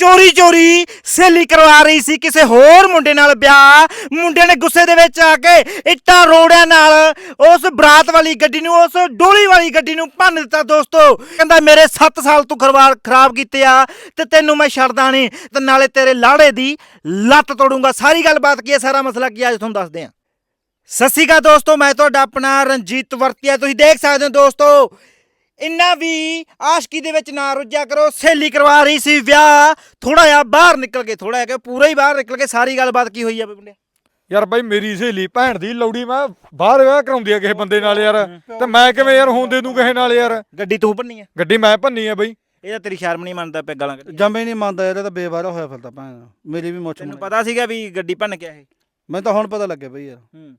ਚੋਰੀ ਚੋਰੀ ਸਹੇਲੀ ਕਰਵਾ ਰਹੀ ਸੀ ਕਿਸੇ ਹੋਰ ਮੁੰਡੇ ਨਾਲ ਵਿਆਹ। ਮੁੰਡੇ ਨੇ ਗੁੱਸੇ ਦੇ ਵਿੱਚ ਆ ਕੇ ਇੱਟਾਂ ਰੋੜਿਆਂ ਨਾਲ ਉਸ ਬਰਾਤ ਵਾਲੀ ਗੱਡੀ ਨੂੰ, ਉਸ ਡੋਲੀ ਵਾਲੀ ਗੱਡੀ ਨੂੰ ਭੰਨ ਦਿੱਤਾ, ਦੋਸਤੋ। ਕਹਿੰਦਾ, ਮੇਰੇ 7 ਸਾਲ ਤੂੰ ਖਰਵਾਰ ਖਰਾਬ ਕੀਤੇ ਆ ਤੇ ਤੈਨੂੰ ਮੈਂ ਛੱਡਦਾ ਨਹੀਂ ਤੇ ਨਾਲੇ ਤੇਰੇ ਲਾੜੇ ਦੀ ਲੱਤ ਤੋੜੂੰਗਾ। ਸਾਰੀ ਗੱਲਬਾਤ ਕੀ ਹੈ? ਸਾਰਾ ਮਸਲਾ ਕੀ ਹੈ? ਅੱਜ ਤੁਹਾਨੂੰ ਦੱਸਦੇ ਹਾਂ। ਸਤਿ ਸ਼੍ਰੀ ਅਕਾਲ ਦੋਸਤੋ, ਮੈਂ ਤੁਹਾਡਾ ਆਪਣਾ ਰਣਜੀਤ ਵਰਤੀਆ। ਤੁਸੀਂ ਦੇਖ ਸਕਦੇ ਹੋ ਦੋਸਤੋ ਇੰਨਾ ਵੀ ਆਸ਼ਕੀ ਦੇ ਵਿੱਚ ਨਾ ਰੁੱਝਿਆ ਕਰੋ। ਸਹੇਲੀ ਕਰਵਾ ਰਹੀ ਸੀ ਵਿਆਹ। ਥੋੜਾ ਜਿਹਾ ਬਾਹਰ ਨਿਕਲ ਕੇ ਥੋੜਾ ਜਿਹਾ ਕਿ ਪੂਰਾ ਹੀ ਬਾਹਰ ਨਿਕਲ ਕੇ ਸਾਰੀ ਗੱਲਬਾਤ ਕੀ ਹੋਈ ਆ ਬਈ ਮੁੰਡਿਆ ਯਾਰ ਬਾਈ ਮੇਰੀ ਸਹੇਲੀ ਭੈਣ ਦੀ ਲੌੜੀ ਮੈਂ ਬਾਹਰ ਵਿਆਹ ਕਰਾਉਂਦੀ ਆ ਕਿਸੇ ਬੰਦੇ ਨਾਲ ਯਾਰ। ਤੇ ਮੈਂ ਕਿਵੇਂ ਯਾਰ ਹੋਣ ਦੇ ਦੂੰ ਕਿਸੇ ਨਾਲ ਯਾਰ? ਗੱਡੀ ਤੂੰ ਭੰਨੀ ਆ? ਗੱਡੀ ਮੈਂ ਭੰਨੀ ਆ ਬਈ। ਇਹ ਤਾਂ ਤੇਰੀ ਸ਼ਰਮ ਨਹੀਂ ਮੰਨਦਾ ਪਿਆ ਗਾਲਾਂ ਕੱਢੀ ਜੰਮੇ ਨਹੀਂ ਮੰਨਦਾ ਯਾਰ ਇਹ ਤਾਂ ਬੇਵਾਰਾ ਹੋਇਆ ਫਿਰਦਾ ਭੈਣ। ਮੇਰੀ ਵੀ ਮੁੱਛ ਤੈਨੂੰ ਮੁੰਨੀ। ਪਤਾ ਸੀਗਾ ਵੀ ਗੱਡੀ ਭੰਨ ਕੇ ਇਹ ਮੈਨੂੰ ਤਾਂ ਹੁਣ ਪਤਾ ਲੱਗਿਆ ਬਈ ਯਾਰ। ਹੂੰ।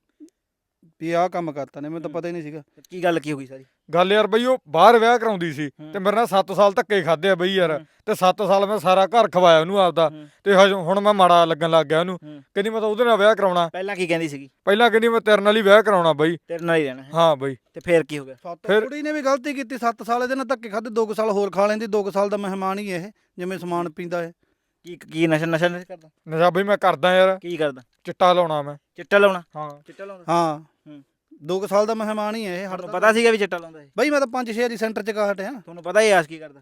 ਵੀ ਆਹ ਕੰਮ ਕਰਤਾ ਨੇ ਮੈਨੂੰ ਤਾਂ ਪਤਾ ਹੀ ਨਹੀਂ ਸੀਗਾ। ਕੀ ਗੱਲ ਕੀ ਹੋ ਗਈ ਸਾਰੀ? ਗੱਲ ਯਾਰ ਬਈ ਉਹ ਬਾਹਰ ਵਿਆਹ ਕਰਾਉਂਦੀ ਸੀ। ਤੇ ਮੇਰੇ ਨਾਲ 7 ਸਾਲ ਧੱਕੇ ਖਾਦੇ ਆ ਬਈ ਯਾਰ। ਤੇ 7 ਸਾਲ ਮੈਂ ਸਾਰਾ ਘਰ ਖਵਾਇਆ ਉਹਨੂੰ ਆਪਦਾ। ਤੇ ਹੁਣ ਮੈਂ ਮਾੜਾ ਲੱਗਣ ਲੱਗ ਗਿਆ ਉਹਨੂੰ। ਕਹਿੰਦੀ ਮੈਂ ਤਾਂ ਉਹਦੇ ਨਾਲ ਵਿਆਹ ਕਰਾਉਣਾ। ਪਹਿਲਾਂ ਕੀ ਕਹਿੰਦੀ ਸੀਗੀ? ਪਹਿਲਾਂ ਕਹਿੰਦੀ ਮੈਂ ਤੇਰੇ ਨਾਲ ਹੀ ਵਿਆਹ ਕਰਾਉਣਾ ਬਈ। ਤੇਰੇ ਨਾਲ ਹੀ ਰਹਿਣਾ ਹੈ। ਬਈ। ਤੇ ਫੇਰ ਕੀ ਹੋ ਗਿਆ? ਸੱਤ ਫਿਰ- ਕੁੜੀ ਨੇ ਵੀ ਗਲਤੀ ਕੀਤੀ 7 ਸਾਲ ਇਹਦੇ ਨਾਲ ਧੱਕੇ ਖਾਦੇ 2 ਸਾਲ ਹੋਰ ਖਾ ਲੈਂਦੀ 2 ਸਾਲ ਦਾ ਮਹਿਮਾਨ ਹੀ ਇਹ ਜਿਵੇਂ ਸਮਾਨ ਪੀਂਦਾ ਹੈ ਕੀ ਕੀ ਨਸ਼ਾ ਨਸ਼ਾ ਨਹੀਂ ਕਰਦਾ? ਨਸ਼ਾ ਬਈ ਮੈਂ ਕਰਦਾ ਯਾਰ। ਕੀ ਕਰਦਾ? ਚਿੱਟਾ ਲਾਉਣਾ ਮੈਂ। ਚਿੱਟਾ ਲਾਉਣਾ? ਹਾਂ। ਚਿੱਟਾ ਲਾਉਂਦਾ? ਹਾਂ। ਹੂੰ। 2 ਸਾਲ ਦਾ ਮਹਿਮਾਨ ਹੀ ਹੈ ਇਹ ਤੁਹਾਨੂੰ ਪਤਾ ਸੀਗਾ ਵੀ ਚਿੱਟਾ ਲਾਉਂਦਾ ਇਹ? ਬਈ ਮੈਂ ਤਾਂ 5-6 ਵਾਰੀ ਸੈਂਟਰ ਚ ਕਾ ਹਟਿਆ ਤੁਹਾਨੂੰ ਪਤਾ ਹੀ ਆਸ ਕੀ ਕਰਦਾ?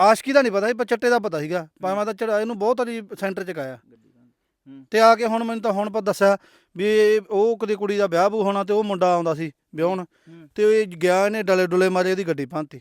ਆਸ਼ਕੀ ਦਾ ਨਹੀਂ ਪਤਾ ਸੀ ਪਰ ਚੱਟੇ ਦਾ ਪਤਾ ਸੀਗਾ। ਪਰ ਮੈਂ ਤਾਂ ਚੜਾ ਇਹਨੂੰ ਬਹੁਤ ਵਾਰੀ ਸੈਂਟਰ ਚ ਕਾਇਆ। ਹੂੰ। ਤੇ ਆ ਕੇ ਹੁਣ ਮੈਨੂੰ ਤਾਂ ਹੁਣ ਪਤਾ ਦੱਸਿਆ ਵੀ ਉਹ ਕਦੇ ਕੁੜੀ ਦਾ ਵਿਆਹ ਬੂ ਹੋਣਾ ਤੇ ਉਹ ਮੁੰਡਾ ਆਉਂਦਾ ਸੀ ਵਿਆਹਣ। ਤੇ ਇਹ ਗਿਆ ਇਹਨੇ ਡਲੇ ਡੁਲੇ ਮਾਰੇ ਇਹਦੀ ਗੱਡੀ ਭੰਨਤੀ।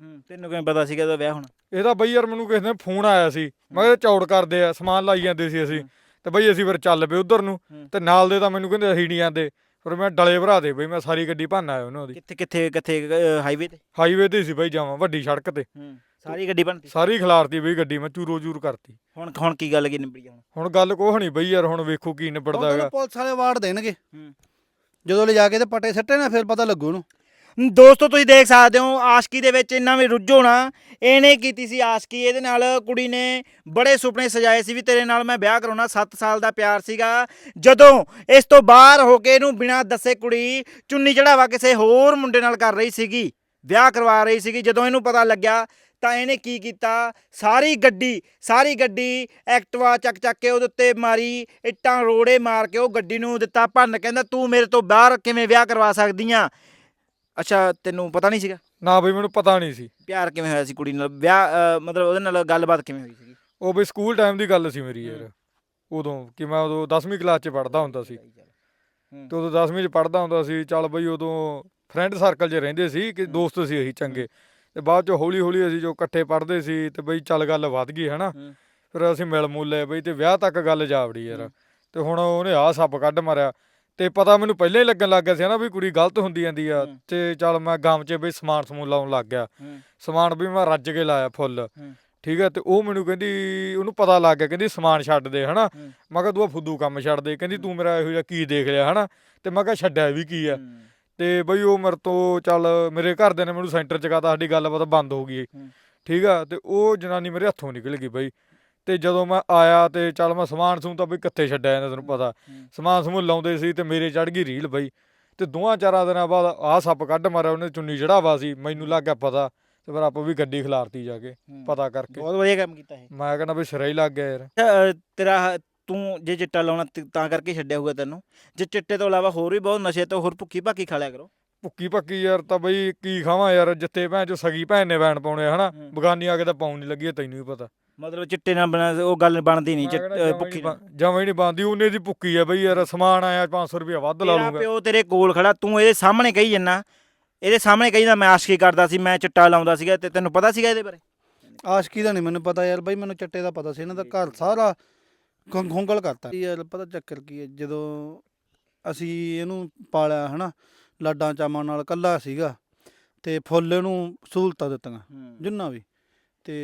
ਹੂੰ ਤੈਨੂੰ ਕਿਵੇਂ ਪਤਾ ਸੀਗਾ ਉਹਦਾ ਵਿਆਹ ਹੋਣਾ? ਇਹਦਾ ਬਈ ਯਾਰ ਮੈਨੂੰ ਕਿਸੇ ਨੇ ਫੋਨ ਆਇਆ ਸੀ। ਮੈਂ ਕਿਹਾ ਚੌੜ ਕਰਦੇ ਆ ਸਮਾਨ ਲਾਈ ਜਾਂਦੇ ਸੀ ਅਸੀਂ। ਤੇ ਬਈ ਅਸੀਂ ਫਿਰ ਚੱਲ ਪਏ ਉਧਰ ਨੂੰ। ਤੇ ਨਾਲ ਦੇ ਤਾਂ ਮੈਨੂੰ ਕਹਿੰਦੇ ਅਸੀਂ ਨਹੀਂ ਜਾਂਦੇ। ਫਿਰ ਮੈਂ ਡਲੇ ਭਰਾ ਦੇ ਬਈ ਮੈਂ ਸਾਰੀ ਗੱਡੀ ਭੰਨ ਆਇਆ ਉਹਨਾਂ ਦੀ। ਕਿੱਥੇ ਕਿੱਥੇ ਕਿੱਥੇ ਹਾਈਵੇ ਤੇ? ਹਾਈਵੇ ਤੇ ਸੀ ਬਈ ਜਾਵਾਂ ਵੱਡੀ ਸੜਕ ਤੇ। ਹੂੰ ਸਾਰੀ ਗੱਡੀ ਬਣਦੀ ਸਾਰੀ ਖਿਲਾਰਤੀ ਬਈ ਗੱਡੀ ਮੈਂ ਚੂਰੋ ਚੂਰ ਕਰਤੀ। ਹੁਣ ਹੁਣ ਕੀ ਗੱਲ ਕੀ ਨਿਬੜੀ ਹੁਣ? ਹੁਣ ਗੱਲ ਕੋਹ ਨਹੀਂ ਬਈ ਯਾਰ ਹੁਣ ਵੇਖੋ ਕੀ ਨਿਬੜਦਾ ਹੈਗਾ। ਪੁਲਿਸ ਵਾਲੇ ਅਵਾਰਡ ਦੇਣਗੇ। ਜਦੋਂ ਲੈ ਜਾ ਕੇ ਤੇ ਪੱਟੇ ਸੱਟੇ ਨਾ ਫਿਰ ਪਤਾ ਲੱਗੂ ਉਹਨੂੰ। ਦੋਸਤੋ, ਤੁਸੀਂ ਦੇਖ ਸਕਦੇ ਹੋ, ਆਸ਼ਕੀ ਦੇ ਵਿੱਚ ਇੰਨਾ ਵੀ ਰੁੱਝੋ ਨਾ। ਇਹਨੇ ਕੀਤੀ ਸੀ ਆਸ਼ਕੀ। ਇਹਦੇ ਨਾਲ ਕੁੜੀ ਨੇ ਬੜੇ ਸੁਪਨੇ ਸਜਾਏ ਸੀ ਵੀ ਤੇਰੇ ਨਾਲ ਮੈਂ ਵਿਆਹ ਕਰਾਉਣਾ। 7 ਸਾਲ ਦਾ ਪਿਆਰ ਸੀਗਾ। ਜਦੋਂ ਇਸ ਤੋਂ ਬਾਹਰ ਹੋ ਕੇ ਇਹਨੂੰ ਬਿਨਾਂ ਦੱਸੇ ਕੁੜੀ ਚੁੰਨੀ ਚੜਾਵਾ ਕਿਸੇ ਹੋਰ ਮੁੰਡੇ ਨਾਲ ਕਰ ਰਹੀ ਸੀਗੀ, ਵਿਆਹ ਕਰਵਾ ਰਹੀ ਸੀਗੀ, ਜਦੋਂ ਇਹਨੂੰ ਪਤਾ ਲੱਗਿਆ, ਤਾਂ ਇਹਨੇ ਕੀ ਕੀਤਾ? ਸਾਰੀ ਗੱਡੀ ਸਾਰੀ ਗੱਡੀ ਐਕਟਵਾ ਚੱਕ ਚੱਕ ਕੇ ਉਹਦੇ ਉੱਤੇ ਮਾਰੀ, ਇੱਟਾਂ ਰੋੜੇ ਮਾਰ ਕੇ ਉਹ ਗੱਡੀ ਨੂੰ ਦਿੱਤਾ। ਭੰਨ ਕਹਿੰਦਾ, ਤੂੰ ਮੇਰੇ ਤੋਂ ਬਾਹਰ ਕਿਵੇਂ ਵਿਆਹ ਕਰਵਾ ਸਕਦੀ ਆ? ਅੱਛਾ ਤੈਨੂੰ ਪਤਾ ਨਹੀਂ ਸੀਗਾ? ਨਾ ਬਈ ਮੈਨੂੰ ਪਤਾ ਨਹੀਂ ਸੀ। ਪਿਆਰ ਕਿਵੇਂ ਹੋਇਆ ਸੀ ਕੁੜੀ ਨਾਲ? ਵਿਆਹ ਅਹ, ਮਤਲਬ ਉਹਦੇ ਨਾਲ ਗੱਲਬਾਤ ਕਿਵੇਂ ਹੋਈ ਸੀਗੀ? ਉਹ ਬਈ ਸਕੂਲ ਟਾਈਮ ਦੀ ਗੱਲ ਸੀ ਮੇਰੀ ਯਾਰ। ਉਦੋਂ ਕਿ ਮੈਂ ਉਦੋਂ 10ਵੀਂ ਕਲਾਸ 'ਚ ਪੜ੍ਹਦਾ ਹੁੰਦਾ ਸੀ। ਤੇ ਉਦੋਂ 10ਵੀਂ 'ਚ ਪੜ੍ਹਦਾ ਹੁੰਦਾ ਸੀ। ਚੱਲ ਬਈ ਉਦੋਂ ਫਰੈਂਡ ਸਰਕਲ 'ਚ ਰਹਿੰਦੇ ਸੀ ਕਿ ਦੋਸਤ ਸੀ ਅਸੀਂ ਚੰਗੇ। ਤੇ ਬਾਅਦ 'ਚ ਹੌਲੀ ਹੌਲੀ ਅਸੀਂ ਜੋ ਇਕੱਠੇ ਪੜ੍ਹਦੇ ਸੀ ਤੇ ਬਈ ਚੱਲ ਗੱਲ ਵੱਧ ਗਈ ਹਨਾ। ਹੂੰ। ਫਿਰ ਅਸੀਂ ਮਿਲ ਮੁਲ ਲਏ ਬਈ ਤੇ ਵਿਆਹ ਤੱਕ ਗੱਲ ਜਾਵੜੀ ਯਾਰ। ਹੂੰ। ਤੇ ਹੁਣ ਉਹਨੇ ਆਹ ਸੱਪ ਕੱਢ ਮਾਰਿਆ। ਤੇ ਪਤਾ ਮੈਨੂੰ ਪਹਿਲਾਂ ਹੀ ਲੱਗਣ ਲੱਗ ਗਿਆ ਸੀ ਨਾ ਵੀ ਕੁੜੀ ਗਲਤ ਹੁੰਦੀ ਜਾਂਦੀ ਆ। ਤੇ ਚੱਲ ਮੈਂ ਗਾਮ 'ਚ ਬਈ ਸਮਾਨ ਸਮੂਨ ਲਾਉਣ ਲੱਗ ਗਿਆ। ਸਮਾਨ ਵੀ ਮੈਂ ਰੱਜ ਕੇ ਲਾਇਆ ਫੁੱਲ। ਠੀਕ ਹੈ ਤੇ ਉਹ ਮੈਨੂੰ ਕਹਿੰਦੀ ਉਹਨੂੰ ਪਤਾ ਲੱਗ ਗਿਆ ਕਹਿੰਦੀ ਸਮਾਨ ਛੱਡ ਦੇ ਹਨਾ। ਮੈਂ ਕਿਹਾ ਤੂੰ ਆਹ ਫੁੱਦੂ ਕੰਮ ਛੱਡ ਦੇ ਕਹਿੰਦੀ ਤੂੰ ਮੇਰਾ ਇਹੋ ਜਿਹਾ ਕੀ ਦੇਖ ਲਿਆ ਹਨਾ ਤੇ ਮੈਂ ਕਿਹਾ ਛੱਡਿਆ ਵੀ ਕੀ ਆ। ਤੇ ਬਈ ਉਹ ਮੇਰੇ ਤੋਂ ਚੱਲ ਮੇਰੇ ਘਰਦਿਆਂ ਨੇ ਮੈਨੂੰ ਸੈਂਟਰ ਚ ਕਹਤਾ ਸਾਡੀ ਗੱਲਬਾਤ ਬੰਦ ਹੋ ਗਈ। ਠੀਕ ਆ ਤੇ ਉਹ ਜਨਾਨੀ ਮੇਰੇ ਹੱਥੋਂ ਨਿਕਲ ਗਈ ਬਈ ਤੇ ਜਦੋਂ ਮੈਂ ਆਇਆ ਤੇ ਚੱਲ ਮੈਂ ਸਮਾਨ ਸਮੂਨ ਤਾਂ ਬਈ ਕਿੱਥੇ ਛੱਡਿਆ ਜਾਂਦਾ ਤੈਨੂੰ ਪਤਾ। ਹੂੰ। ਸਮਾਨ ਸਮੂਨ ਲਾਉਂਦੇ ਸੀ ਤੇ ਮੇਰੇ ਚੜ ਗਈ ਰੀਲ ਬਈ। ਤੇ ਦੋਹਾਂ ਚਾਰਾਂ ਦਿਨਾਂ ਬਾਅਦ ਆਹ ਸੱਪ ਕੱਢ ਮਾਰਿਆ ਉਹਨੇ ਚੁੰਨੀ ਚੜਾਵਾ ਸੀ ਮੈਨੂੰ ਲੱਗ ਗਿਆ ਪਤਾ ਤੇ ਫਿਰ ਆਪਾਂ ਵੀ ਗੱਡੀ ਖਿਲਾਰਤੀ ਜਾ ਕੇ ਹੂੰ। ਪਤਾ ਕਰਕੇ। ਬਹੁਤ ਵਧੀਆ ਕੰਮ ਕੀਤਾ ਇਹ। ਮੈਂ ਕਹਿੰਦਾ ਬਈ ਸਿਰਾ ਹੀ ਲੱਗ ਗਿਆ ਯਾਰ। ਤੇਰਾ ਹ- ਤੂੰ ਜੇ ਚਿੱਟਾ ਲਾਉਣਾ ਤੇ ਤਾਂ ਕਰਕੇ ਛੱਡਿਆ ਹੋਊਗਾ ਤੈਨੂੰ। ਜੇ ਚਿੱਟੇ ਤੋਂ ਇਲਾਵਾ ਹੋਰ ਵੀ ਬਹੁਤ ਨਸ਼ੇ ਤੋਂ ਹੋਰ ਭੁੱਕੀ ਭਾਕੀ ਖਾ ਲਿਆ ਕਰੋ। ਭੁੱਕੀ ਪੱਕੀ ਯਾਰ ਤਾਂ ਬਈ ਕੀ ਖਾਵਾਂ ਯਾਰ ਜਿੱਥੇ ਭੈਣ ਚੋ ਸਗੀ ਭੈਣ ਨੇ ਵੈਣ ਪਾਉਣੇ ਹਨਾ? ਹੂੰ। ਬਗਾਨੀ ਆ ਕੇ ਤਾਂ ਪਾਉਣ ਨਹੀਂ ਲੱਗੀ ਇਹ ਤੈਨੂੰ ਵੀ ਪਤਾ। ਮਤਲਬ ਚਿੱਟੇ ਨਾਲ ਬਣਾ ਉਹ ਗੱਲ ਬਣਦੀ ਨਹੀਂ ਚਿੱਟ- ਅਹ, ਭੁੱਕੀ ਨਾਲ। ਜਮਾਂ ਹੀ ਨਹੀਂ ਬੰਦੀ ਉਹਨੇ ਦੀ ਭੁੱਕੀ ਆ ਬਈ ਯਾਰ ਸਮਾਨ ਆਇਆ 500 ਰੁਪਇਆ ਵੱਧ ਲਾ ਤੇਰਾ ਲੂੰਗਾ ਪਿਓ ਤੇਰੇ ਕੋਲ ਖੜਾ ਤੂੰ ਇਹਦੇ ਸਾਹਮਣੇ ਕਹੀ ਜੰਨਾ ਇਹਦੇ ਸਾਹਮਣੇ ਕਹੀ ਜਾਂਦਾ ਮੈਂ ਆਸ਼ਕੀ ਕਰਦਾ ਸੀ ਮੈਂ ਚਿੱਟਾ ਲਾਉਂਦਾ ਸੀਗਾ ਤੇ ਤੈਨੂੰ ਪਤਾ ਸੀਗਾ ਇਹਦੇ ਬਾਰੇ? ਆਸ਼ਕੀ ਦਾ ਨਹੀਂ ਮੈਨੂੰ ਪਤਾ ਯਾਰ ਬਈ ਮੈਨੂੰ ਚੱਟੇ ਦਾ ਪਤਾ ਸੀ ਇਹਨਾਂ ਦਾ ਘਰ ਸਾਰਾ ਖੰ- ਖੁੰਗਲ ਕਰਤਾ। ਯਾਰ ਪਤਾ ਚੱਕਰ ਕੀ ਹੈ ਜਦੋਂ ਅਸੀਂ ਇਹਨੂੰ ਪਾਲਿਆ ਹਨਾ ਲਾਡਾਂ ਚਾਮਾਂ ਨਾਲ ਕੱਲਾ ਸੀਗਾ ਤੇ ਫੁੱਲ ਇਹਨੂੰ ਸਹੂਲਤਾਂ ਦਿੱਤੀਆਂ ਜਿੰਨਾ ਵੀ ਤੇ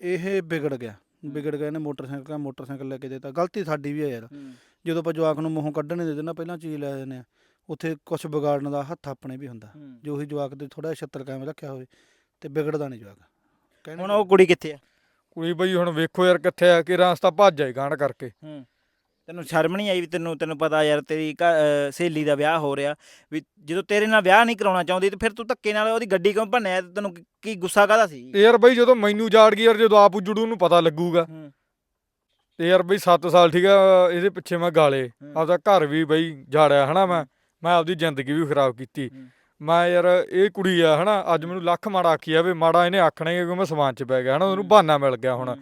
ਇਹ ਵਿਗੜ ਗਿਆ। ਵਿਗੜ ਗਿਆ ਇਹਨੇ ਮੋਟਰਸਾਈਕਲ ਮੋਟਰਸਾਈਕਲ ਲੈ ਕੇ ਦਿੱਤਾ। ਗਲਤੀ ਸਾਡੀ ਵੀ ਹੈ ਯਾਰ। ਜਦੋਂ ਆਪਾਂ ਜਵਾਕ ਨੂੰ ਮੂੰਹੋਂ ਕੱਢਣ ਨਹੀਂ ਦੇ ਦੇਣਾ ਪਹਿਲਾਂ ਚੀਜ਼ ਲੈ ਦਿੰਦੇ ਆ। ਉੱਥੇ ਕੁਝ ਵਿਗਾੜਨ ਦਾ ਹੱਥ ਆਪਣੇ ਵੀ ਹੁੰਦਾ। ਜੋ ਉਹੀ ਜਵਾਕ ਦੇ ਥੋੜਾ ਛੱਤਰ ਕਾਇਮ ਰੱਖਿਆ ਹੋਵੇ ਤੇ ਵਿਗੜਦਾ ਨਹੀਂ ਜਵਾਕ। ਹੁਣ ਉਹ ਕੁੜੀ ਕਿੱਥੇ ਆ? ਕੁੜੀ ਬਈ ਹੁਣ ਵੇਖੋ ਯਾਰ ਕਿੱਥੇ ਆ ਕਿ ਰਾਸਤਾ ਭੱਜ ਜਾਏ ਗਾਂਢ ਕਰਕੇ। ਹੂੰ। ਤੈਨੂੰ ਸ਼ਰਮ ਨਹੀਂ ਆਈ ਵੀ ਤੈਨੂੰ ਤੈਨੂੰ ਪਤਾ ਯਾਰ ਤੇਰੀ ਸਹੇਲੀ ਦਾ ਵਿਆਹ ਹੋ ਰਿਹਾ ਵੀ ਜਦੋਂ ਤੇਰੇ ਨਾਲ ਵਿਆਹ ਨਹੀਂ ਕਰਾਉਣਾ ਚਾਹੁੰਦੀ ਤੇ ਫਿਰ ਤੂੰ ਧੱਕੇ ਨਾਲ ਉਹਦੀ ਗੱਡੀ ਕਿਉਂ ਭੰਨਿਆ ਤੇ ਤੈਨੂੰ ਕੀ- ਕੀ ਗੁੱਸਾ ਕਾਹਦਾ ਸੀ ਯਾਰ ਬਈ ਜਦੋਂ ਮੈਨੂੰ ਜਾੜ ਗਈ ਯਾਰ ਜਦੋਂ ਆਪ ਉਜੜੂ ਨੂੰ ਪਤਾ ਲੱਗੂਗਾ। ਤੇ ਯਾਰ ਬਈ 7 ਸਾਲ ਠੀਕ ਆ ਇਹਦੇ ਪਿੱਛੇ ਮੈਂ ਗਾਲੇ। ਆਪਦਾ ਘਰ ਵੀ ਬਈ ਜਾੜਿਆ ਹਨਾ ਮੈਂ ਮੈਂ ਆਪਦੀ ਜ਼ਿੰਦਗੀ ਵੀ ਖਰਾਬ ਕੀਤੀ। ਮੈਂ ਯਾਰ ਇਹ ਕੁੜੀ ਆ ਹਨਾ ਅੱਜ ਮੈਨੂੰ ਲੱਖ ਮਾੜਾ ਆਖੀ ਜਾਵੇ ਮਾੜਾ ਇਹਨੇ ਆਖਣਾ ਆ ਕਿਉਂਕਿ ਮੈਂ ਸਮਾਨ ਚ ਪੈ ਗਿਆ ਹਨਾ ਉਹਨੂੰ। ਬਹਾਨਾ ਮਿਲ ਗਿਆ ਹੁਣ।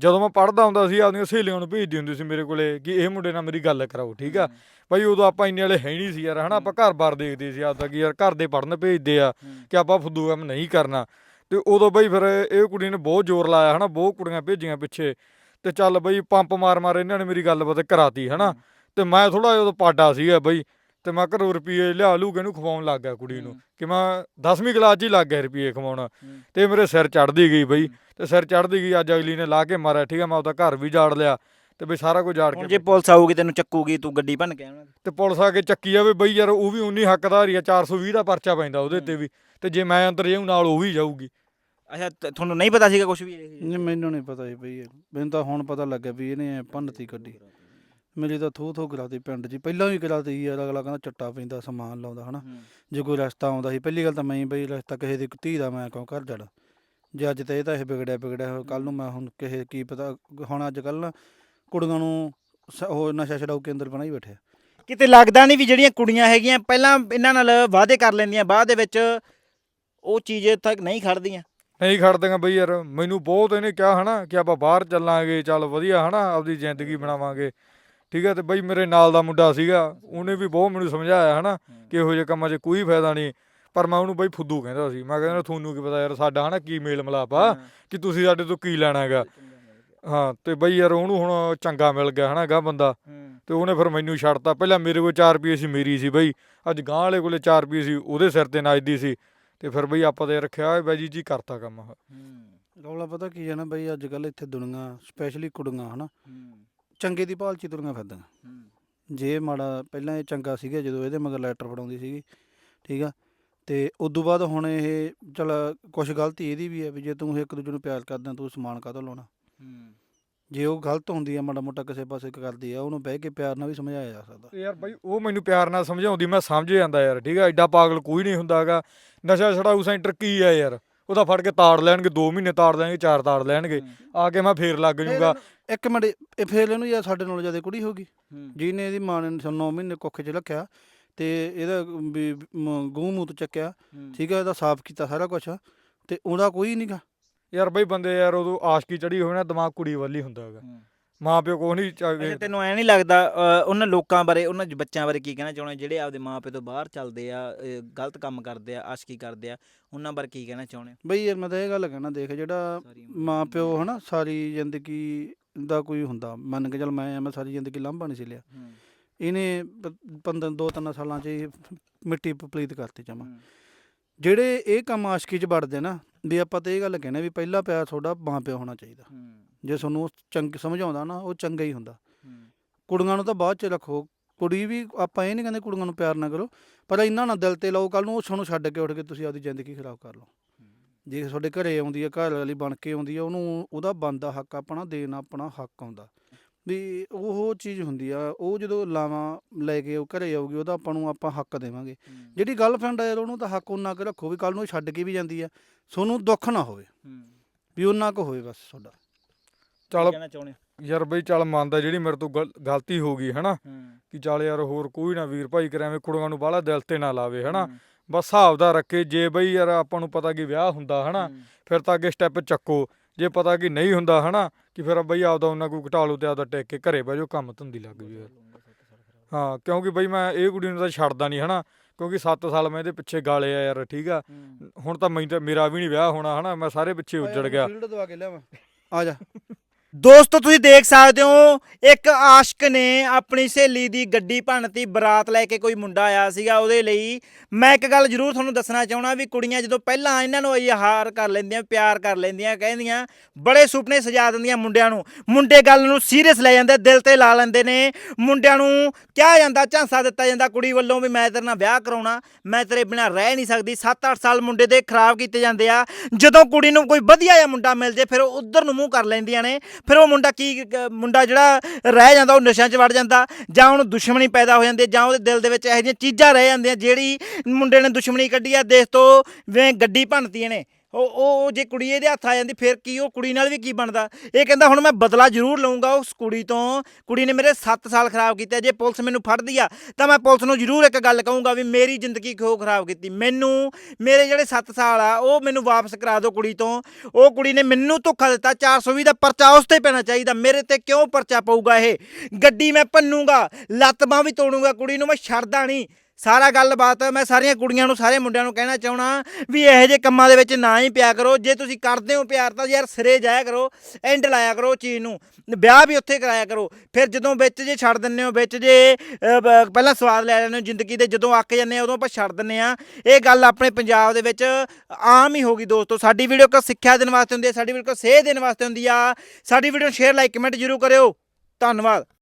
ਜਦੋਂ ਮੈਂ ਪੜਦਾ ਹੁੰਦਾ ਸੀ ਆਪਦੀਆਂ ਸਹੇਲੀਆਂ ਨੂੰ ਭੇਜਦੀ ਹੁੰਦੀ ਸੀ ਮੇਰੇ ਕੋਲੇ ਕਿ ਇਹ ਮੁੰਡੇ ਨਾਲ ਮੇਰੀ ਗੱਲ ਕਰਾਓ ਠੀਕ ਆ? ਬਈ ਉਦੋਂ ਆਪਾਂ ਇੰਨੇ ਵਾਲੇ ਹੈ ਨਹੀਂ ਸੀ ਯਾਰ ਹਨਾ? ਆਪਾਂ ਘਰ-ਬਾਰ ਦੇਖਦੇ ਸੀ ਆਪਦਾ ਕਿ ਯਾਰ ਘਰ ਦੇ ਪੜਨ ਭੇਜਦੇ ਆ। ਕਿ ਆਪਾਂ ਫੁੱਦੂ ਕੰਮ ਨਹੀਂ ਕਰਨਾ। ਤੇ ਉਦੋਂ ਬਈ ਫਿਰ ਇਹ ਕੁੜੀ ਨੇ ਬਹੁਤ ਜ਼ੋਰ ਲਾਇਆ ਹਨਾ? ਬਹੁਤ ਕੁੜੀਆਂ ਭੇਜੀਆਂ ਪਿੱਛੇ। ਤੇ ਚੱਲ ਬਈ ਪੰਪ ਮਾਰ ਮਾਰ ਇਹਨਾਂ ਨੇ ਮੇਰੀ ਗੱਲਬਾਤ ਕਰਾਤੀ ਹਨਾ? ਤੇ ਮੈਂ ਥੋੜਾ ਜਿਹਾ ਉਦੋਂ ਪਾਡਾ ਸੀਗਾ ਬਈ। ਤੇ ਮੈਂ ਘਰੋਂ ਰੁਪਏ ਲਿਆ ਲੂ ਕੇ ਇਹਨੂੰ ਖਵਾਉਣ ਲੱਗ ਗਿਆ ਕੁੜੀ ਨੂੰ। ਹੂੰ। ਕਿ ਮੈਂ 10ਵੀਂ ਕਲਾਸ 'ਚ ਹੀ ਲੱਗ ਗਿਆ ਰੁਪਏ ਖਵਾਉਣ। ਹੂੰ। ਤੇ ਮੇਰੇ ਸਿਰ ਚੜਦੀ ਗਈ ਬਈ। ਹੂੰ। ਤੇ ਸਿਰ ਚੜਦੀ ਗਈ ਅੱਜ ਅਗਲੀ ਨੇ ਲਾ ਕੇ ਮਾਰਿਆ। ਠੀਕ ਆ ਮੈਂ ਉਹਦਾ ਘਰ ਵੀ ਜਾੜ ਲਿਆ ਤੇ ਬਈ ਸਾਰਾ ਕੁਝ ਜਾੜ ਕੇ ਜੇ ਪੁਲਿਸ ਆਊਗੀ ਤੈਨੂੰ ਚੱਕੂਗੀ ਤੂੰ ਗੱਡੀ ਭੰਨ ਕੇ ਆਉਣਾ। ਤੇ ਪੁਲਿਸ ਆ ਕੇ ਚੱਕੀ ਜਾਵੇ ਬਈ ਯਾਰ ਉਹ ਵੀ ਉਨੀ ਹੱਕਦਾਰ ਹੀ ਆ 420 ਦਾ ਪਰਚਾ ਪੈਂਦਾ ਉਹਦੇ ਤੇ ਵੀ। ਤੇ ਜੇ ਮੈਂ ਅੰਦਰ ਜਾਊਂ ਨਾਲ ਉਹ ਵੀ ਜਾਊਗੀ। ਅੱਛਾ ਤ- ਤੁਹਾਨੂੰ ਨਹੀਂ ਪਤਾ ਸੀਗਾ ਕੁਝ ਵੀ ਇਹ? ਨਹੀਂ ਮੈਨੂੰ ਨਹੀਂ ਪਤਾ ਜੀ ਬਈ। ਇਹ। ਮੈਨੂੰ ਤਾਂ ਹੁਣ ਪਤਾ ਲੱਗਿਆ ਵੀ ਇਹਨੇ ਭੰਨਤੀ ਗੱਡੀ ਮੇਰੀ ਤਾਂ ਥੂ ਥੂ ਕਰਾਤੀ ਪਿੰਡ 'ਚ। ਪਹਿਲਾਂ ਵੀ ਕਰਾਤੀ ਯਾਰ ਅਗਲਾ ਕਹਿੰਦਾ ਚੱਟਾ ਪੈਂਦਾ ਸਮਾਨ ਲਾਉਂਦਾ ਹਨਾ ਹੂੰ। ਜੇ ਕੋਈ ਰਸਤਾ ਆਉਂਦਾ ਸੀ ਪਹਿਲੀ ਗੱਲ ਤਾਂ ਮੈਂ ਬਈ ਰਸਤਾ ਕਿਸੇ ਦੀ ਧੀ ਦਾ ਮੈਂ ਕਿਉਂ ਘਰ ਜੜ ਜੇ ਅੱਜ ਤੇ ਇਹ ਤਾਂ ਇਹ ਵਿਗੜਿਆ ਵਿਗੜਿਆ ਕੱਲ ਨੂੰ ਮੈਂ ਹੁਣ ਕਿਸੇ ਕੀ ਪਤਾ ਹੁਣ ਅੱਜ ਕੱਲ ਨਾ ਕੁੜੀਆਂ ਨੂੰ ਸ- ਉਹ ਨਸ਼ਾ ਛਡਾਊ ਕੇਂਦਰ ਬਣਾਈ ਬੈਠੇ ਆ। ਕਿਤੇ ਲੱਗਦਾ ਨਹੀਂ ਵੀ ਜਿਹੜੀਆਂ ਕੁੜੀਆਂ ਹੈਗੀਆਂ ਪਹਿਲਾਂ ਇਹਨਾਂ ਨਾਲ ਵਾਅਦੇ ਕਰ ਲੈਂਦੀਆਂ ਬਾਅਦ ਦੇ ਵਿੱਚ ਉਹ ਚੀਜ਼ ਤੱਕ ਨਹੀਂ ਖੜਦੀਆਂ ਨਹੀਂ ਖੜਦੀਆਂ ਬਈ ਯਾਰ ਮੈਨੂੰ ਬਹੁਤ ਇਹਨੇ ਕਿਹਾ ਹਨਾ ਕਿ ਆਪਾਂ ਬਾਹਰ ਚੱਲਾਂਗੇ ਚੱਲ ਵਧੀਆ ਹਨਾ ਆਪਦੀ ਜ਼ਿੰਦਗੀ ਬਣਾਵਾਂਗੇ ਠੀਕ ਹੈ ਤੇ ਬਈ ਮੇਰੇ ਨਾਲ ਦਾ ਮੁੰਡਾ ਸੀਗਾ ਉਹਨੇ ਵੀ ਬਹੁਤ ਮੈਨੂੰ ਸਮਝਾਇਆ ਹਨਾ ਕਿ ਇਹੋ ਜਿਹੇ ਕੰਮਾਂ 'ਚ ਕੋਈ ਫਾਇਦਾ ਨਹੀਂ। ਪਰ ਮੈਂ ਉਹਨੂੰ ਬਈ ਫੁੱਦੂ ਕਹਿੰਦਾ ਸੀ। ਮੈਂ ਕਹਿੰਦਾ ਤੁਹਾਨੂੰ ਕੀ ਪਤਾ ਯਾਰ ਸਾਡਾ ਹਨਾ ਕੀ ਮੇਲ ਮਿਲਾਪ ਆ ਕਿ ਤੁਸੀਂ ਸਾਡੇ ਤੋਂ ਕੀ ਲੈਣਾ ਹੈਗਾ? ਹਾਂ ਤੇ ਬਈ ਯਾਰ ਉਹਨੂੰ ਹੁਣ ਚੰਗਾ ਮਿਲ ਗਿਆ ਹਨਾ ਗਾ ਬੰਦਾ। ਤੇ ਉਹਨੇ ਫਿਰ ਮੈਨੂੰ ਛੱਡਤਾ। ਪਹਿਲਾਂ ਮੇਰੇ ਕੋਲ 4 ਰੁਪਏ ਸੀ ਮੇਰੀ ਸੀ ਬਈ। ਅੱਜ ਗਾਂ ਵਾਲੇ ਕੋਲੇ 4 ਰੁਪਏ ਸੀ ਉਹਦੇ ਸਿਰ ਤੇ ਨੱਚਦੀ ਸੀ। ਤੇ ਫਿਰ ਬਈ ਆਪਾਂ ਤੇ ਰੱਖਿਆ ਹੋਇਆ ਬਾਈ ਜੀ ਜੀ ਕਰਤਾ ਕੰਮ। ਰੌਲਾ ਪਤਾ ਕੀ ਹੈ ਨਾ ਬਈ ਅੱਜ ਕੱਲ ਇੱਥੇ ਦੁਨੀਆ ਸਪੈਸ਼ਲੀ ਕੁੜੀਆਂ ਹਨਾ। ਚੰਗੇ ਦੀ ਭਾਲ ਚ ਹੀ ਤੁਰੀਆਂ ਫਿਰਦੀਆਂ। ਜੇ ਮਾੜਾ ਪਹਿਲਾਂ ਇਹ ਚੰਗਾ ਸੀਗਾ, ਜਦੋਂ ਇਹਦੇ ਮਗਰ ਲੈਟਰ ਫੜਾਉਂਦੀ ਸੀਗੀ, ਠੀਕ ਆ? ਤੇ ਉਦੋਂ ਬਾਅਦ ਹੁਣ ਇਹ ਚਲ ਕੁਝ ਗਲਤੀ ਇਹਦੀ ਵੀ ਹੈ ਵੀ ਜੇ ਤੂੰ ਇੱਕ ਦੂਜੇ ਨੂੰ ਪਿਆਰ ਕਰਦਾ, ਤੂੰ ਸਮਾਨ ਕਾਹਤੋਂ ਲਾਉਣਾ? ਜੇ ਉਹ ਗਲਤ ਹੁੰਦੀ ਆ, ਮਾੜਾ ਮੋਟਾ ਕਿਸੇ ਪਾਸੇ ਕਰਦੀ ਆ, ਉਹਨੂੰ ਬਹਿ ਕੇ ਪਿਆਰ ਨਾਲ ਵੀ ਸਮਝਾਇਆ ਜਾ ਸਕਦਾ। ਯਾਰ ਬਾਈ, ਉਹ ਮੈਨੂੰ ਪਿਆਰ ਨਾਲ ਸਮਝਾਉਂਦੀ, ਮੈਂ ਸਮਝ ਜਾਂਦਾ ਯਾਰ, ਠੀਕ ਆ? ਐਡਾ ਪਾਗਲ ਕੋਈ ਨਹੀਂ ਹੁੰਦਾਗਾ। ਨਸ਼ਾ ਛਡਾਊ ਸੈਂਟਰ ਕੀ ਆ ਯਾਰ? ਉਹਦਾ ਫੜ ਕੇ ਤਾੜ ਲੈਣਗੇ 2 ਮਹੀਨੇ ਤਾੜ ਲੈਣਗੇ 4 ਤਾੜ ਲੈਣਗੇ। ਆ ਕੇ ਮੈਂ ਫੇਰ ਲੱਗ ਜਾਊਗਾ। ਇੱਕ ਮਿੰਟ ਇਹ ਫੇਰ ਇਹਨੂੰ ਯਾਰ ਸਾਡੇ ਨਾਲ ਜ਼ਿਆਦਾ ਕੁੜੀ ਹੋਗੀ ਜਿਹਨੇ ਇਹਦੀ ਮਾਂ ਨੇ 9 ਮਹੀਨੇ ਕੁੱਖ 'ਚ ਰੱਖਿਆ ਤੇ ਇਹਦਾ ਵੀ ਮ- ਗੂੰ ਮੂਤ ਚੱਕਿਆ ਠੀਕ ਹੈ ਇਹਦਾ ਸਾਫ਼ ਕੀਤਾ ਸਾਰਾ ਕੁਝ ਤੇ ਉਹਦਾ ਕੋਈ ਨਹੀਂਗਾ ਯਾਰ ਬਈ ਬੰਦੇ ਯਾਰ ਉਦੋਂ ਆਸ਼ਕੀ ਚੜੀ ਹੋਈ ਨਾ ਦਿਮਾਗ ਕੁੜੀ ਵੱਲ ਹੀ ਹੁੰਦਾ ਹੈਗਾ। ਮਾਂ ਪਿਓ ਕੋ ਨਹੀਂ ਚਾਹੇ ਤੈਨੂੰ ਐ ਨਹੀਂ ਲੱਗਦਾ ਅ, ਉਹਨਾਂ ਲੋਕਾਂ ਬਾਰੇ ਉਹਨਾਂ ਜ- ਬੱਚਿਆਂ ਬਾਰੇ ਕੀ ਕਹਿਣਾ ਚਾਹੁੰਦੇ ਜਿਹੜੇ ਆਪਦੇ ਮਾਪੇ ਤੋਂ ਬਾਹਰ ਚੱਲਦੇ ਆ ਅ, ਗਲਤ ਕੰਮ ਕਰਦੇ ਆ ਆਸ਼ਕੀ ਕਰਦੇ ਆ ਉਹਨਾਂ ਬਾਰੇ ਕੀ ਕਹਿਣਾ ਚਾਹੁੰਦੇ ਬਈ ਯਾਰ ਮੈਂ ਤਾਂ ਇਹ ਗੱਲ ਕਹਿਣਾ ਦੇਖ ਜਿਹੜਾ ਮਾਂ ਪਿਓ ਹਨਾ ਸਾਰੀ ਜ਼ਿੰਦਗੀ ਦਾ ਕੋਈ ਹੁੰਦਾ ਮੰਨ ਕੇ ਚੱਲ ਮੈਂ ਆ ਮੈਂ ਸਾਰੀ ਜ਼ਿੰਦਗੀ ਲਾਂਭਾ ਨਹੀਂ ਸੀ ਲਿਆ। ਇਹਨੇ 15 ਦੋ ਤਿੰਨ ਸਾਲਾਂ 'ਚ ਹੀ ਮਿੱਟੀ ਪਲੀਤ ਕਰਤੀ ਜਮਾ। ਜਿਹੜੇ ਇਹ ਕੰਮ ਆਸ਼ਕੀ 'ਚ ਵੜਦੇ ਨਾ ਵੀ ਆਪਾਂ ਤਾਂ ਇਹ ਗੱਲ ਕਹਿੰਦੇ ਵੀ ਪਹਿਲਾ ਪਿਆਰ ਤੁਹਾਡਾ ਮਾਂ ਪਿਓ ਹੋਣਾ ਚਾਹੀਦਾ। ਜੇ ਤੁਹਾਨੂੰ ਉਹ ਚੰਗ ਸਮਝਾਉਂਦਾ ਨਾ ਉਹ ਚੰਗਾ ਹੀ ਹੁੰਦਾ। ਕੁੜੀਆਂ ਨੂੰ ਤਾਂ ਬਾਅਦ 'ਚ ਰੱਖੋ। ਕੁੜੀ ਵੀ ਆਪਾਂ ਇਹ ਨਹੀਂ ਕਹਿੰਦੇ ਕੁੜੀਆਂ ਨੂੰ ਪਿਆਰ ਨਾ ਕਰੋ ਪਰ ਇੰਨਾ ਨਾ ਦਿਲ ਤੇ ਲਾਓ ਕੱਲ ਨੂੰ ਉਹ ਤੁਹਾਨੂੰ ਛੱਡ ਕੇ ਉੱਠ ਕੇ ਤੁਸੀਂ ਆਪਦੀ ਜ਼ਿੰਦਗੀ ਖਰਾਬ ਕਰ ਲਓ। ਜੇ ਤੁਹਾਡੇ ਘਰੇ ਆਉਂਦੀ ਹੈ ਘਰ ਵਾਲੀ ਬਣ ਕੇ ਆਉਂਦੀ ਹੈ ਉਹਨੂੰ ਉਹਦਾ ਬਣਦਾ ਹੱਕ ਆਪਣਾ ਦੇਣਾ ਆਪਣਾ ਹੱਕ ਆਉਂਦਾ। ਵੀ ਉਹ ਚੀਜ਼ ਹੁੰਦੀ ਆ ਉਹ ਜਦੋਂ ਲਾਵਾਂ ਲੈ ਕੇ ਉਹ ਘਰੇ ਆਊਗੀ ਉਹਦਾ ਆਪਾਂ ਨੂੰ ਆਪਾਂ ਹੱਕ ਦੇਵਾਂਗੇ। ਜਿਹੜੀ ਗਰਲਫ੍ਰੈਂਡ ਆ ਉਹਨੂੰ ਤਾਂ ਹੱਕ ਉਹਨਾਂ ਕੁ ਰੱਖੋ ਵੀ ਕੱਲ ਨੂੰ ਛੱਡ ਕੇ ਵੀ ਜਾਂਦੀ ਆ। ਤੁਹਾਨੂੰ ਦੁੱਖ ਨਾ ਹੋਵੇ। ਵੀ ਉਹਨਾਂ ਕੁ ਹੋਵੇ ਬਸ ਤੁਹਾਡਾ। ਚੱਲ ਕਹਿਣਾ ਚਾਹੁੰਦੇ ਯਾਰ ਬਈ ਚੱਲ ਮੰਨਦਾ ਜਿਹੜੀ ਮੇਰੇ ਤੋਂ ਗਲ- ਗਲਤੀ ਹੋ ਗਈ ਹਨਾ? ਕਿ ਚੱਲ ਯਾਰ ਹੋਰ ਕੋਈ ਨਾ ਵੀਰ ਭਾਈ ਕਰਾਵੇਂ ਕੁੜੀਆਂ ਨੂੰ ਬਾਹਲਾ ਦਿਲ ਤੇ ਨਾ ਲਾਵੇ ਹਨਾ? ਬਸ ਹਿਸਾਬ ਦਾ ਰੱਖੇ ਜੇ ਬਈ ਯਾਰ ਆਪਾਂ ਨੂੰ ਪਤਾ ਕਿ ਵਿਆਹ ਹੁੰਦਾ ਹਨਾ? ਫਿਰ ਤਾਂ ਅੱਗੇ ਸਟੈਪ ਚੱਕੋ। ਜੇ ਪਤਾ ਕਿ ਨਹੀਂ ਹੁੰਦਾ ਹਨਾ? ਕਿ ਫਿਰ ਬਈ ਆਪਦਾ ਉਹਨਾਂ ਕੋਈ ਘਟਾ ਲਓ ਤੇ ਆਪਦਾ ਟੇਕ ਕੇ ਘਰੇ ਬਹਿ ਜਾਓ ਕੰਮ ਧੰਦੀ ਲੱਗ ਜਾਓ ਯਾਰ। ਹਾਂ ਕਿਉਂਕਿ ਬਈ ਮੈਂ ਇਹ ਕੁੜੀ ਨੂੰ ਤਾਂ ਛੱਡਦਾ ਨਹੀਂ ਹਨਾ? ਕਿਉਂਕਿ 7 ਸਾਲ ਮੈਂ ਇਹਦੇ ਪਿੱਛੇ ਗਾਲੇ ਆ ਯਾਰ ਠੀਕ ਆ? ਹੁਣ ਤਾਂ ਮੈਂ ਮੇਰਾ ਵੀ ਨਹੀਂ ਵਿਆਹ ਹੋਣਾ ਹਨਾ? ਮੈਂ ਸਾਰੇ ਪਿੱਛੇ ਉੱਜੜ ਗਿਆ। ਫੀਲਡ ਦਵਾ ਕੇ ਲਿਆਵਾਂ। ਆ ਜਾ। ਦੋਸਤੋ, ਤੁਸੀਂ ਦੇਖ ਸਕਦੇ ਹੋ, ਇੱਕ ਆਸ਼ਕ ਨੇ ਆਪਣੀ ਸਹੇਲੀ ਦੀ ਗੱਡੀ ਭੰਨਤੀ, ਬਰਾਤ ਲੈ ਕੇ ਕੋਈ ਮੁੰਡਾ ਆਇਆ ਸੀਗਾ ਉਹਦੇ ਲਈ। ਮੈਂ ਇੱਕ ਗੱਲ ਜ਼ਰੂਰ ਤੁਹਾਨੂੰ ਦੱਸਣਾ ਚਾਹਣਾ ਵੀ ਕੁੜੀਆਂ ਜਦੋਂ ਪਹਿਲਾਂ ਇਹਨਾਂ ਨੂੰ ਇਹ ਕਰ ਲੈਂਦੀਆਂ, ਪਿਆਰ ਕਰ ਲੈਂਦੀਆਂ, ਕਹਿੰਦੀਆਂ, ਬੜੇ ਸੁਪਨੇ ਸਜਾ ਦਿੰਦੀਆਂ ਮੁੰਡਿਆਂ ਨੂੰ। ਮੁੰਡੇ ਗੱਲ ਨੂੰ ਸੀਰੀਅਸ ਲੈ ਜਾਂਦੇ, ਦਿਲ ਤੇ ਲਾ ਲੈਂਦੇ ਨੇ। ਮੁੰਡਿਆਂ ਨੂੰ ਕਿਹਾ ਜਾਂਦਾ, ਝਾਂਸਾ ਦਿੱਤਾ ਜਾਂਦਾ ਕੁੜੀ ਵੱਲੋਂ ਵੀ, ਮੈਂ ਤੇਰੇ ਨਾਲ ਵਿਆਹ ਕਰਾਉਣਾ, ਮੈਂ ਤੇਰੇ ਬਿਨਾਂ ਰਹਿ ਨਹੀਂ ਸਕਦੀ। 7-8 ਸਾਲ ਮੁੰਡੇ ਦੇ ਖਰਾਬ ਕੀਤੇ ਜਾਂਦੇ ਆ। ਜਦੋਂ ਕੁੜੀ ਨੂੰ ਕੋਈ ਵਧੀਆ ਜਿਹਾ ਮੁੰਡਾ ਮਿਲ ਜੇ ਫਿਰ ਉਹ ਉਧਰ ਨੂੰ ਮੂੰਹ ਕਰ ਲੈਂਦੀਆਂ ਨੇ। ਫਿਰ ਉਹ ਮੁੰਡਾ ਕੀ, ਮੁੰਡਾ ਜਿਹੜਾ ਰਹਿ ਜਾਂਦਾ, ਉਹ ਨਸ਼ਿਆਂ 'ਚ ਵੜ ਜਾਂਦਾ ਜਾਂ ਉਹਨੂੰ ਦੁਸ਼ਮਣੀ ਪੈਦਾ ਹੋ ਜਾਂਦੀ ਜਾਂ ਉਹਦੇ ਦਿਲ ਦੇ ਵਿੱਚ ਇਹੋ ਜਿਹੀਆਂ ਚੀਜ਼ਾਂ ਰਹਿ ਜਾਂਦੀਆਂ ਜਿਹੜੀ ਮੁੰਡੇ ਨੇ ਦੁਸ਼ਮਣੀ ਕੱਢੀ ਆ, ਦੇਖ ਤੋਂ ਵੇ ਗੱਡੀ ਭੰਨਤੀ ਇਹਨੇ ਉਹ ਉਹ ਜੇ ਕੁੜੀ ਇਹਦੇ ਹੱਥ ਆ ਜਾਂਦੀ, ਫਿਰ ਕੀ, ਉਹ ਕੁੜੀ ਨਾਲ ਵੀ ਕੀ ਬਣਦਾ? ਇਹ ਕਹਿੰਦਾ, ਹੁਣ ਮੈਂ ਬਦਲਾ ਜ਼ਰੂਰ ਲਵਾਂਗਾ ਉਸ ਕੁੜੀ ਤੋਂ। ਕੁੜੀ ਨੇ ਮੇਰੇ 7 ਸਾਲ ਖਰਾਬ ਕੀਤੇ, ਜੇ ਪੁਲਿਸ ਮੈਨੂੰ ਫੜਦੀ ਆ, ਤਾਂ ਮੈਂ ਪੁਲਿਸ ਨੂੰ ਜ਼ਰੂਰ ਇੱਕ ਗੱਲ ਕਹੂੰਗਾ ਵੀ ਮੇਰੀ ਜ਼ਿੰਦਗੀ ਕਿਉਂ ਖਰਾਬ ਕੀਤੀ? ਮੈਨੂੰ, ਮੇਰੇ ਜਿਹੜੇ 7 ਸਾਲ ਆ, ਉਹ ਮੈਨੂੰ ਵਾਪਸ ਕਰਾ ਦਿਓ ਕੁੜੀ ਤੋਂ। ਉਹ ਕੁੜੀ ਨੇ ਮੈਨੂੰ ਧੋਖਾ ਦਿੱਤਾ 420 ਦਾ ਪਰਚਾ ਉਸ ਤੇ ਪੈਣਾ ਚਾਹੀਦਾ। ਮੇਰੇ ਤੇ ਕਿਉਂ ਪਰਚਾ ਪਊਗਾ ਇਹ? ਗੱਡੀ ਮੈਂ ਭੰਨੂਗਾ, ਲੱਤ ਬਾਂਹ ਵੀ ਤੋੜੂਗਾ ਕੁੜੀ ਨੂੰ, ਮੈਂ ਛੱਡਦਾ ਨਹੀਂ। ਸਾਰਾ ਗੱਲਬਾਤ ਮੈਂ ਸਾਰੀਆਂ ਕੁੜੀਆਂ ਨੂੰ, ਸਾਰੇ ਮੁੰਡਿਆਂ ਨੂੰ ਕਹਿਣਾ ਚਾਹਣਾ ਵੀ ਇਹੋ ਜਿਹੇ ਕੰਮਾਂ ਦੇ ਵਿੱਚ ਨਾ ਹੀ ਪਿਆ ਕਰੋ। ਜੇ ਤੁਸੀਂ ਕਰਦੇ ਹੋ ਪਿਆਰ ਤਾਂ ਯਾਰ ਸਿਰੇ ਜਾਇਆ ਕਰੋ ਐਂਡ ਲਾਇਆ ਕਰੋ ਚੀਜ਼ ਨੂੰ। ਵਿਆਹ ਵੀ ਉੱਥੇ ਕਰਾਇਆ ਕਰੋ। ਫਿਰ ਜਦੋਂ ਵਿੱਚ ਜੇ ਛੱਡ ਦਿੰਦੇ ਹੋ, ਵਿੱਚ ਜੇ ਪਹਿਲਾਂ ਸਵਾਦ ਲੈ ਲੈਂਦੇ ਹੋ ਜ਼ਿੰਦਗੀ ਦੇ, ਜਦੋਂ ਅੱਕ ਜਾਂਦੇ ਆ, ਉਦੋਂ ਆਪਾਂ ਛੱਡ ਦਿੰਦੇ ਆ। ਇਹ ਗੱਲ ਆਪਣੇ ਪੰਜਾਬ ਦੇ ਵਿੱਚ ਆਮ ਹੀ ਹੋ ਗਈ ਦੋਸਤੋ। ਸਾਡੀ ਵੀਡੀਓ ਕੋ ਸਿੱਖਿਆ ਦੇਣ ਵਾਸਤੇ ਹੁੰਦੀ ਹੈ, ਸਾਡੀ ਵੀਡੀਓ ਕੋ ਸੇਧ ਦੇਣ ਵਾਸਤੇ ਹੁੰਦੀ ਆ। ਸਾਡੀ ਵੀਡੀਓ ਸ਼ੇਅਰ ਲਾਈਕ ਕਮੈਂਟ ਜ਼ਰੂਰ ਕਰਿਓ। ਧੰਨਵਾਦ।